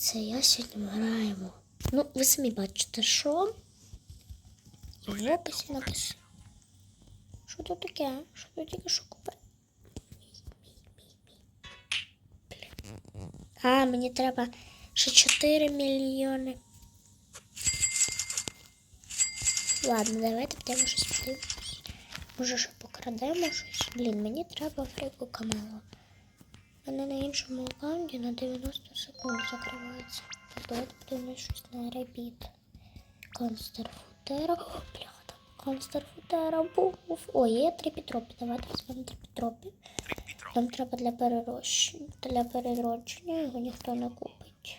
Це я сьогодні граємо. Ну, ви самі бачите, що? В описі написано. Що тут таке? Що тут тільки що купити? А, мені треба ще 4 мільйони. Ладно, давайте підемо щось подивимось. Може, ще покрадемо щось. Блін, мені треба фрику камело. Мене на іншому аккаунті на 90 секунд закривається. Давайте подивимось щось на ребіт. Констер футера. О, бляха, там констер футера був. О, є трепітропі. Давайте візьмемо трепітропі. Нам треба для перерощення. Для переродження його ніхто не купить.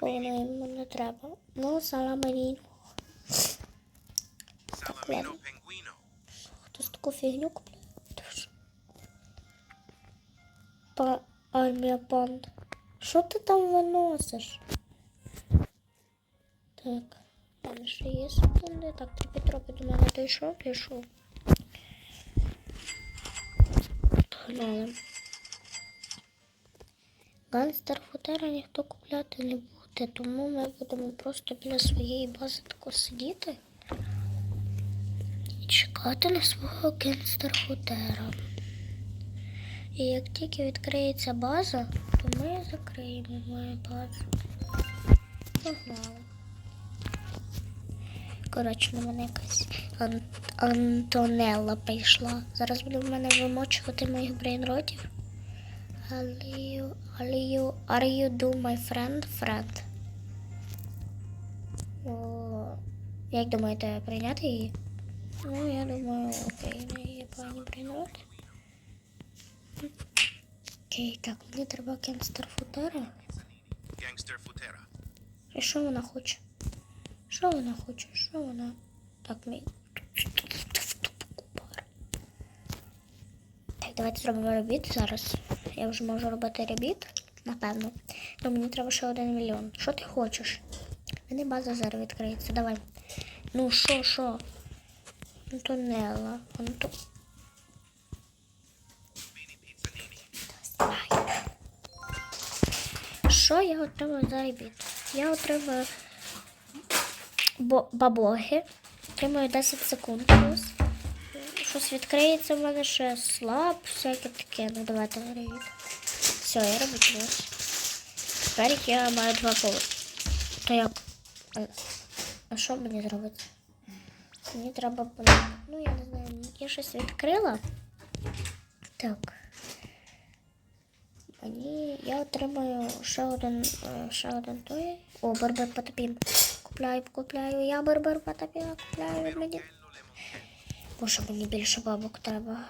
Бо воно йому не треба. Ну, саламаріну. Salamino Penguino. Хтось таку фігню армія панд. Що ти там виносиш? Так, мене ще є секунди. Так, три Петропи до мене дійшов, дійшов. Погнали. Ганстер футера ніхто купляти не буде, тому ми будемо просто біля своєї бази тако сидіти і чекати на свого генстер-хутера. І як тільки відкриється база, то ми закриємо мою базу. Погнали. Коротше, на мене якась Ан- Антонелла прийшла. Зараз буде в мене вимочувати моїх брейнротів. Are you, are you, do my friend, friend? О, як думаєте, прийняти її? Ну, я думаю, окей, в неї є пані брейнрот. Окей, так, мені треба кемстер футера. Gangster Futera. І що вона хоче? Що вона хоче? Що вона? Так, ми. Так, давайте зробимо ребіт зараз. Я вже можу робити ребіт, напевно. Ну, мені треба ще один мільйон. Що ти хочеш? Мене база зараз відкриється. Давай. Ну, що, що? Антонелла. Анто... Mini Що я отримую за ребіт? Я отримую бо- бабоги. Отримую 10 секунд плюс. Щось відкриється в мене ще слаб, всяке таке. Ну давайте ребіт. Все, я роблю плюс. Тепер я маю два поли. То як? А- А що мені зробити? Мені треба Ну, я не знаю, я щось відкрила. Так. Мені я отримаю ще один, е, ще один той. О, барбер потопім. Купляю, купляю. Я барбер потопім, купляю мені. Боже, мені більше бабок треба.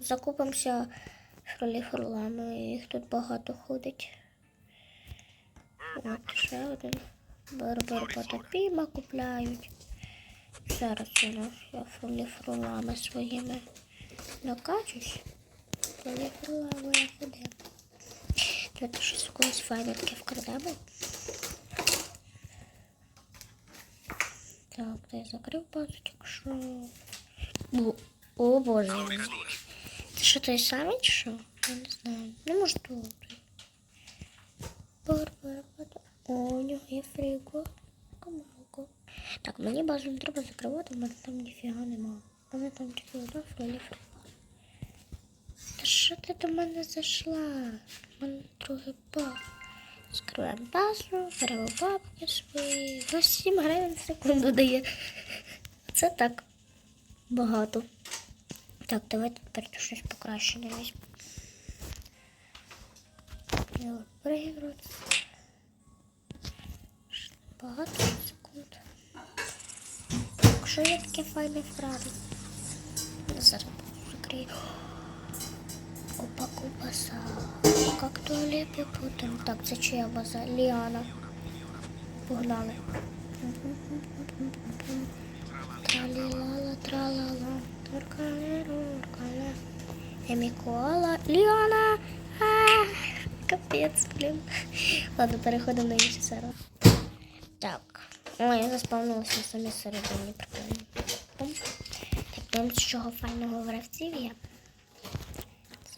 Закупимося фролі фролами. Їх тут багато ходить. От ще один. Барбер потопіма купляють. Зараз у нас я фролі фролами своїми накачусь. Я ходив. Давайте щось когось файне таке. Так, я закрив пасочок, що. О, о боже. Це що той самий чи? Я не знаю. Не може тут. Барбара, О, у нього є фріго. Камалко. Так, мені базу не треба закривати, в мене там ніфіга нема. У мене там тільки одна що ти до мене зайшла? У мене трохи баб. Скриваємо базу, беремо бабки свої. Ось 7 гривень в секунду дає. Це так багато. Так, давайте тепер щось покращене візьмемо. Я. Багато секунд. Так, я таке файне вкраду? Зараз закрию. Опа, кубаса. Как туалет потом. Так, це чия база? Ліана. Погнали. Тралілала, тралала. Туркале, туркале. Емікола. Ліана! Капець, блін. Ладно, переходимо на інший сервер. Так. Ой, я заспавнилася самі середині. Прикольно. Так, з чого файного гравців є.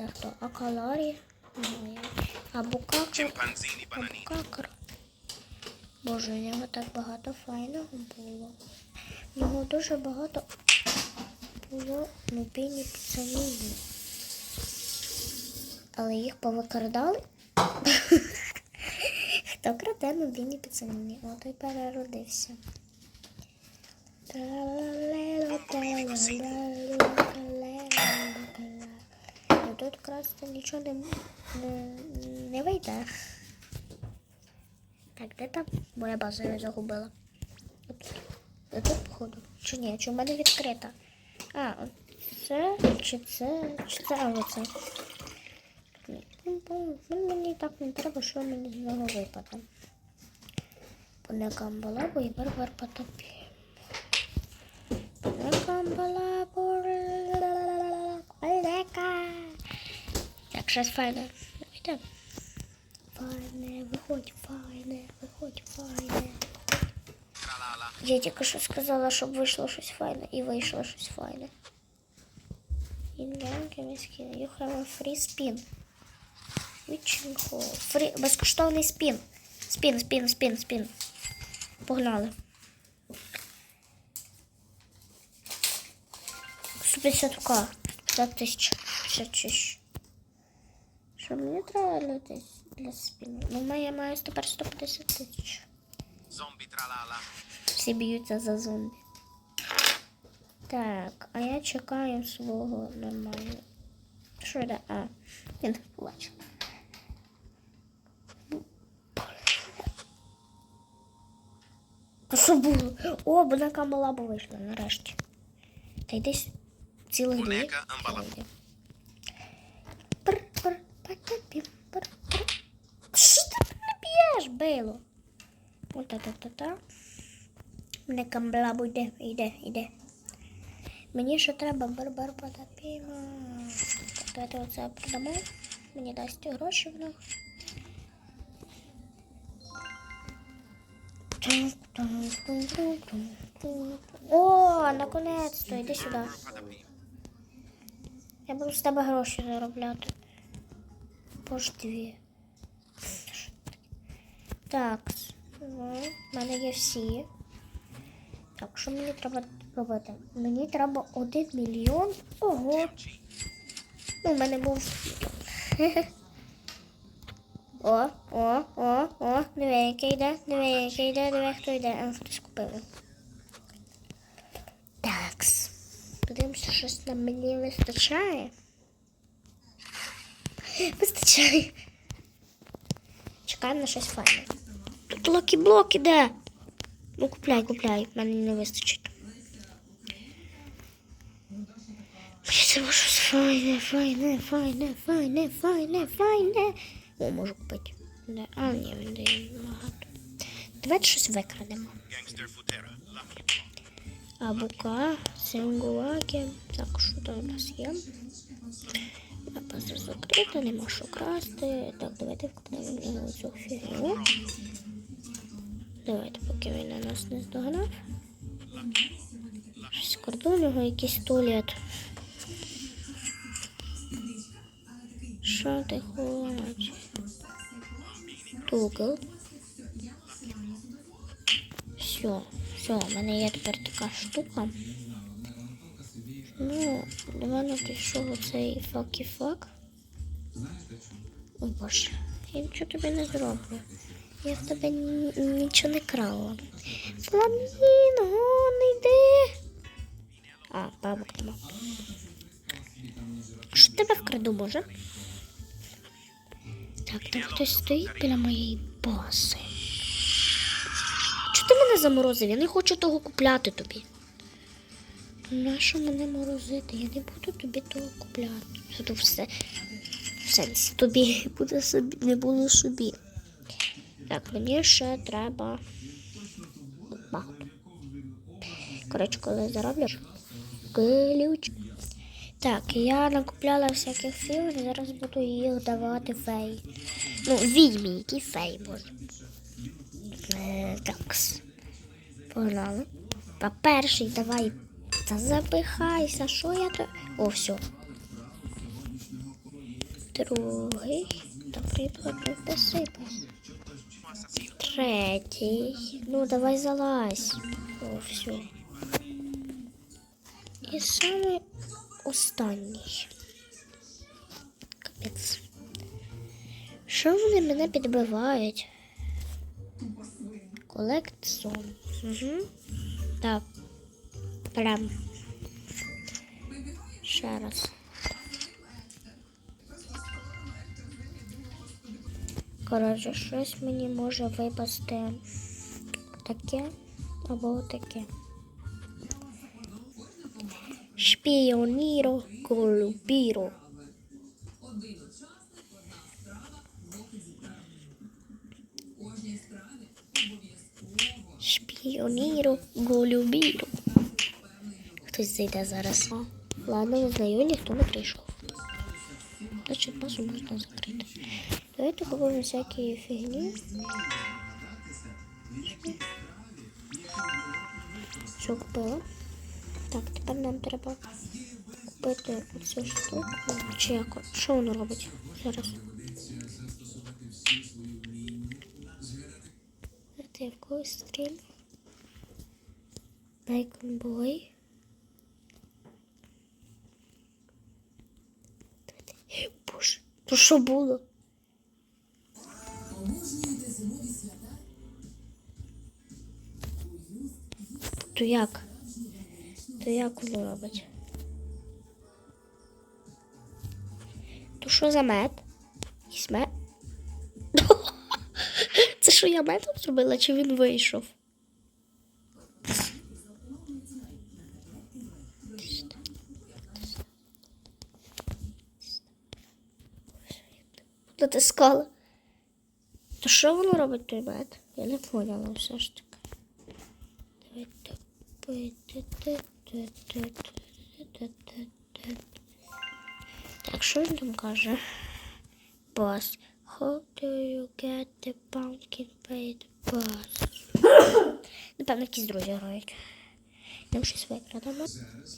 Хто? Акаларі. Chimpanzini Або bananini. какар. Боже, у нього так багато файного було. У нього дуже багато було нубійні піцанії. Але їх повикрадали. Хто краде нубійні піцанії? От і переродився. Ну тут красти нічого не, не, не вийде. Так, де там моя база я загубила? Отут. Де тут, походу? Чи ні? Чи в мене відкрита? А, от це, чи це, чи це, а оце. Ну, ну, Мені так не треба, що мені з нього випаде. Понекам балабу і барбар потопі. Понекам Щось файне. Давайте. Файне, виходь, файне, виходь, файне. Я тільки що сказала, щоб вийшло щось файне, і вийшло щось файне. Інганки міські. You have a free spin. Witching. Фрі... Безкоштовний спін. Спін, спін, спін, спін. Погнали. 150к. 50 тисяч. 56. Що мені треба для, тис- для спіну? Ну, я маю тепер 150 тисяч. Zombie tralala. Всі б'ються за зомбі. Так, а я чекаю свого нормального. Що йде? А, він побачив. Що було? О, бонека малаба вийшла нарешті. Та йди с- цілих Що ти не б'єш, Бейло? Ота-та-та-та. Не камблабу йде, йде, йде. Мені ще треба барбар потапімо. Так, давайте оце продамо. Мені дасть гроші в них. О, наконець-то, йди сюди. Я буду з тебе гроші заробляти. По ж дві. Так, ну, в мене є всі. Так, що мені треба робити? Мені треба один мільйон. Ого. Ну, в мене був. О, о, о, о, диви, який йде, диви, який йде, диви, хто йде. А, хтось купив. Такс. Подивимося, щось нам мені вистачає. Вистачає. Чекаємо на щось файне. Тут локі-блок іде. Ну, купляй, купляй, в мене не вистачить. Мені треба щось файне, файне, файне, файне, файне, файне. О, можу купити. Не, а, ні, він дає багато. Давайте щось викрадемо. Gangster Futera. Lucky. Абука, сингулаки. Так, що там у нас є? Напаси закрита, нема що красти. Так, давайте вкладемо в нього цю фігню. Давайте, поки він на нас не здогнав. Щось кордон, його якийсь туалет. Що ти хочеш? Тугл. Все, все, у мене є тепер така штука. Ну, до мене прийшов оцей факі-фак. О боже, я нічого тобі не зроблю. Я в тебе нічого не крала. Фламінго, не йди. А, бабок нема. Що тебе вкраду, може? Так, там хтось стоїть біля моєї бази. Ти мене заморозив? Я не хочу того купляти тобі. Нащо мене морозити? Я не буду тобі того купляти. То все. В сенсі тобі буде собі, не було собі. Так, мені ще треба. Коротше, коли я зароблю. Ключ. Так, я накупляла всяких фільмів, зараз буду їх давати феї. Ну, відьмі, які феї можуть. Такс. Погнали. Та перший давай. Та запихайся, що я то. О, все. Другий. Добрий, добрий, посипай. Третій. Ну, давай залазь. О, все. І саме останній. Капець. Що вони мене підбивають? Колект сон. Угу. Так. Прям. Ще раз. Коротше, щось мені може випасти таке або таке. Шпіоніро голубіро. Шпіоніро голубіро. Хтось зайде зараз. А, ладно, визнаю, ніхто не прийшов. Значить, базу можна закрити. Давайте купимо всякі фігні. Що купила? Так, тепер нам треба купити оцю штуку. Чи як? Що воно робить зараз? Я в когось стрім. Bacon Boy. Боже, то що було? То як? То як воно робить? То що за мед? Якийсь мед? Це що я медом зробила, чи він вийшов? Натискала. То що воно робить той мед? Я не поняла все ж таки. Так, що він там каже? Boss, how do you get the pumpkin paid boss? Напевно, якісь друзі грають. Нам щось викрадемо.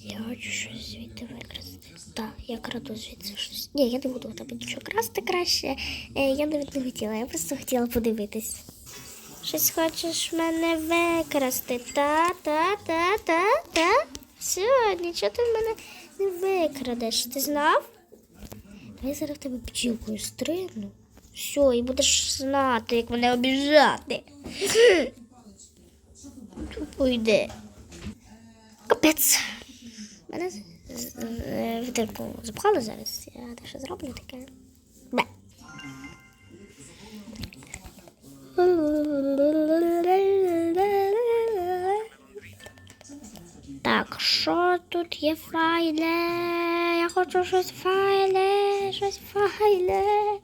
Я хочу щось звідти викрасти. Так, я краду звідси щось. Ні, я не буду у тебе нічого красти краще. Е, я навіть не хотіла, я просто хотіла подивитись. Щось хочеш мене викрасти. Та, та, та, та, та. Все, нічого ти в мене не викрадеш. Ти знав? Я зараз тебе пчілкою стрибну. Все, і будеш знати, як мене обіжати. Тупо йде. Капець. Мене е, в дирку запхали зараз. Я дещо зроблю таке. Бе. Так, що тут є файле? Я хочу щось файле, щось файле.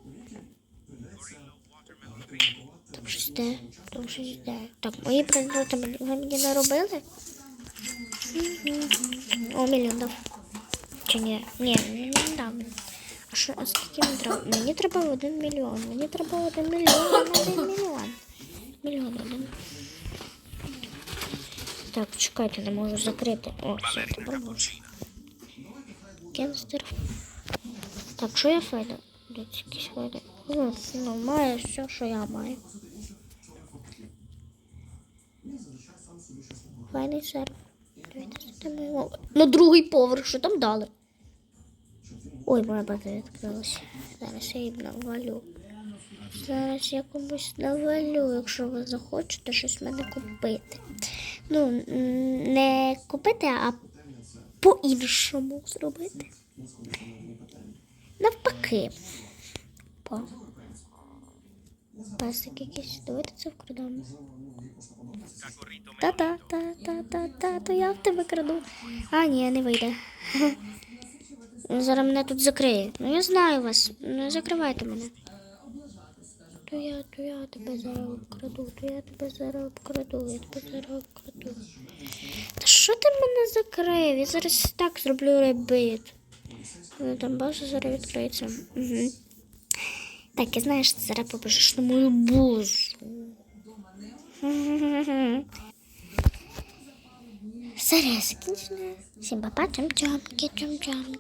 Там щось де, там щось де. Так, мої предмети ви мені не робили? О, мільйон дав. Чи ні? Ні, мені не дав. А що, а скільки мені треба? Мені треба один мільйон. Мені треба один мільйон, один мільйон. Мільйон один. Так, чекайте, не можу закрити. О, все, тепер можу. Кенстер. Так, що я файда? Дивіться, якісь файди. Ну, ну, маю все, що я маю. Файний серф. На другий поверх, що там дали? Ой, моя батарея відкрилася. Зараз я їм навалю. Зараз я комусь навалю, якщо ви захочете щось в мене купити. Ну, не купити, а по-іншому зробити. Навпаки. По. Песик якийсь. Давайте це вкрадемо. Та-та, та-та-та-та, то я в тебе краду. А, ні, не вийде. Зараз мене тут закриє. Ну я знаю вас. Не закривайте мене. То я, то я тебе зараз обкраду, то я тебе зараз обкраду, я тебе зараз обкраду. Та що ти мене закрив? Я зараз так зроблю ребит. Ну, Там база зараз відкриється. Угу. Так, і знаєш, ти зараз побежиш на мою бузу. Серія закінчена. Всім папа, чам-чамки, чам-чамки.